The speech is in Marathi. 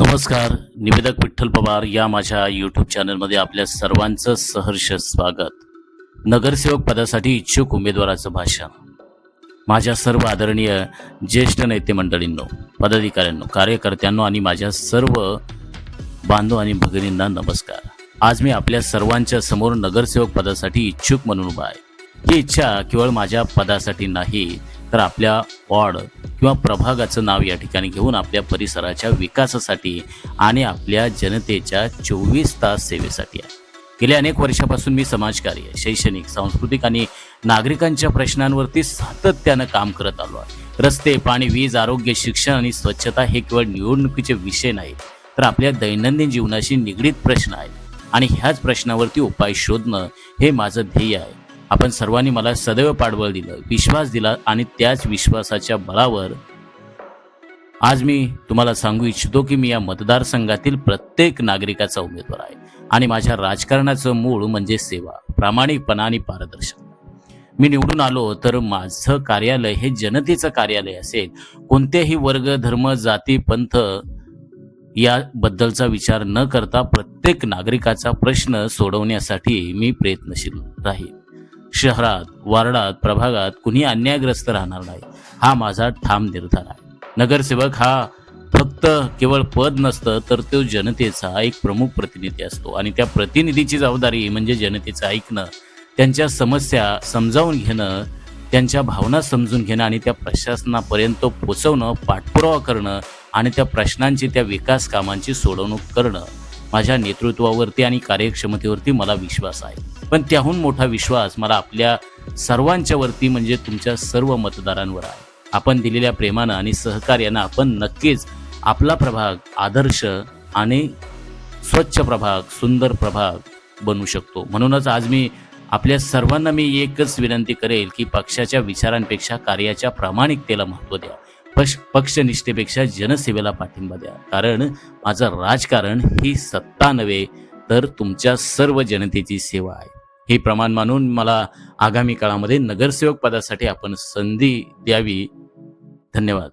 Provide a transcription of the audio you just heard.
नमस्कार निवेदक विठ्ठल पवार या माझ्या यूट्यूब चॅनलमध्ये आपल्या सर्वांचं सहर्ष स्वागत. नगरसेवक पदासाठी इच्छुक उमेदवाराचं भाषण. माझ्या सर्व आदरणीय ज्येष्ठ नेते मंडळींनो पदाधिकाऱ्यांनो कार्यकर्त्यांनो आणि माझ्या सर्व बांधव आणि भगिनींना नमस्कार. आज मी आपल्या सर्वांच्या समोर नगरसेवक पदासाठी इच्छुक म्हणून उभा आहे. ही इच्छा केवळ माझ्या पदासाठी नाही तर आपल्या वॉर्ड किंवा प्रभागाचं नाव या ठिकाणी घेऊन आपल्या परिसराच्या विकासासाठी आणि आपल्या जनतेच्या चोवीस तास सेवेसाठी आहे. गेल्या अनेक वर्षापासून मी समाजकार्य शैक्षणिक सांस्कृतिक आणि नागरिकांच्या प्रश्नांवरती सातत्यानं काम करत आलो आहे. रस्ते पाणी वीज आरोग्य शिक्षण आणि स्वच्छता हे केवळ निवडणुकीचे विषय नाहीत तर आपल्या दैनंदिन जीवनाशी निगडीत प्रश्न आहेत. आणि ह्याच प्रश्नावरती उपाय शोधणं हे माझं ध्येय आहे. आपण सर्वांनी मला सदैव पाठबळ दिलं विश्वास दिला आणि त्याच विश्वासाच्या बळावर आज मी तुम्हाला सांगू इच्छितो की मी या मतदारसंघातील प्रत्येक नागरिकाचा उमेदवार आहे आणि माझ्या राजकारणाचं मूळ म्हणजे सेवा प्रामाणिकपणा आणि पारदर्शकता. मी निवडून आलो तर माझं कार्यालय हे जनतेचं कार्यालय असेल. कोणत्याही वर्ग धर्म जाती पंथ याबद्दलचा विचार न करता प्रत्येक नागरिकाचा प्रश्न सोडवण्यासाठी मी प्रयत्नशील राहील शहरात वार्डात प्रभागात कुणी अन्यायग्रस्त राहणार नाही. हा माझा ठाम निर्धार आहे. नगरसेवक हा फक्त केवळ पद नसतं तर तो जनतेचा एक प्रमुख प्रतिनिधी असतो. आणि त्या प्रतिनिधीची जबाबदारी म्हणजे जनतेचं ऐकणं त्यांच्या समस्या समजावून घेणं त्यांच्या भावना समजून घेणं आणि त्या प्रशासनापर्यंत पोचवणं पाठपुरावा करणं आणि त्या प्रश्नांची त्या विकास कामांची सोडवणूक करणं माझ्या नेतृत्वावरती आणि कार्यक्षमतेवरती मला विश्वास आहे. पण त्याहून मोठा विश्वास मला आपल्या सर्वांच्यावरती म्हणजे तुमच्या सर्व मतदारांवर आहे. आपण दिलेल्या प्रेमानं आणि सहकार्यानं आपण नक्कीच आपला प्रभाग आदर्श आणि स्वच्छ प्रभाग सुंदर प्रभाग बनू शकतो. म्हणूनच आज मी आपल्या सर्वांना मी एकच विनंती करेल की पक्षाच्या विचारांपेक्षा कार्याच्या प्रामाणिकतेला महत्त्व द्या. पक्ष पक्षनिष्ठेपेक्षा जनसेवेला पाठिंबा द्या. कारण माझं राजकारण ही सत्ता नव्हे तर तुमच्या सर्व जनतेची सेवा आहे. हे प्रमाण मानून मला आगामी काळामध्ये नगरसेवक पदासाठी आपण संधी द्यावी. धन्यवाद.